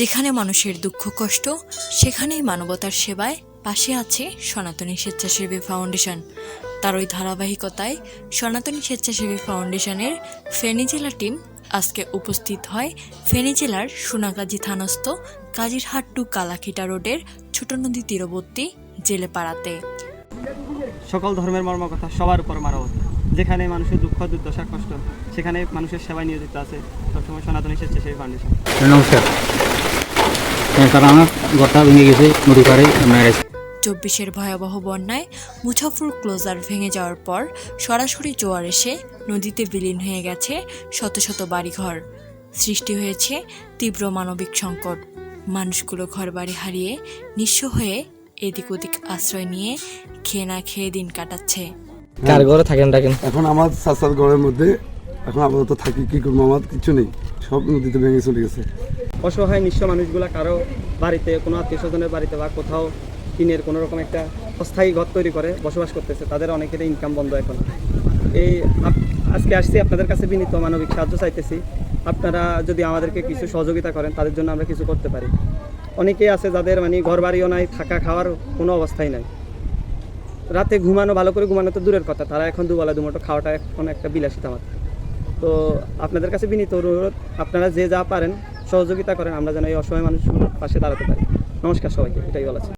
যেখানে মানুষের দুঃখ কষ্ট সেখানেই মানবতার সেবায় পাশে আছে সনাতনী স্বেচ্ছাসেবী ফাউন্ডেশন। তার ওই ধারাবাহিকতায় সনাতনী স্বেচ্ছাসেবী ফাউন্ডেশনের ফেনী জেলা টিম আজকে উপস্থিত হয় ফেনী জেলার সোনাগাজী থানস্থ কাজিরহাট টু কালাখিটা রোডের ছোট নদী তীরবর্তী জেলে পাড়াতে সকল ধর্মের মর্মকথা সবার উপর মানবতা যেখানে মানুষের দুঃখ দুর্দশা কষ্ট সেখানে মানুষের সেবায় নিয়োজিত আছে সবসময় সনাতনী স্বেচ্ছাসেবী ফাউন্ডেশন। নমস্কার। কারণ আমার ঘরটা ভেঙে গেছে নদী পাড়ে আপনার চব্বিশের ভয়াবহ বন্যায় মুছাফুর ক্লোজার ভেঙে যাওয়ার পর সরাসরি জোয়ার এসে নদীতে বিলীন হয়ে গেছে শত শত বাড়িঘর। সৃষ্টি হয়েছে তীব্র মানবিক সংকট। মানুষগুলো ঘরবাড়ি হারিয়ে নিঃস্ব হয়ে এদিক ওদিক আশ্রয় নিয়ে খেয়ে না খেয়ে দিন কাটাচ্ছে। কার ঘরে থাকেন থাকেন এখন আমার চাচার ঘরের মধ্যে এখন আপাতত থাকি কি করব আমার? কিছু নেই। সব নদীতে ভেঙে চলে গেছে। অসহায় নিঃস্ব মানুষগুলা কারও বাড়িতে, কোনো আত্মীয় স্বজনের বাড়িতে বা কোথাও টিনের কোনো রকম একটা অস্থায়ী ঘর তৈরি করে বসবাস করতেছে, তাদের অনেকেরই ইনকাম বন্ধ এখন। এই আজকে আসছি আপনাদের কাছে বিনীত মানবিক সাহায্য চাইতেছি। আপনারা যদি আমাদেরকে কিছু সহযোগিতা করেন, তাদের জন্য আমরা কিছু করতে পারি। অনেকেই আছে যাদের মানে ঘর বাড়িও নাই, থাকা খাওয়ার কোনো অবস্থাই নাই। রাতে ঘুমানো, ভালো করে ঘুমানো তো দূরের কথা, তারা এখন দুবেলা দুমোটো খাওয়াটা এখন একটা বিলাসিতা মাত্র। তো আপনাদের কাছে বিনীত অনুরোধ, আপনারা যে যা পারেন, সহযোগিতা করেন, আমরা যেন এই অসহায় মানুষগুলোর পাশে দাঁড়াতে পারি নমস্কার সবাইকে, এটাই বলা।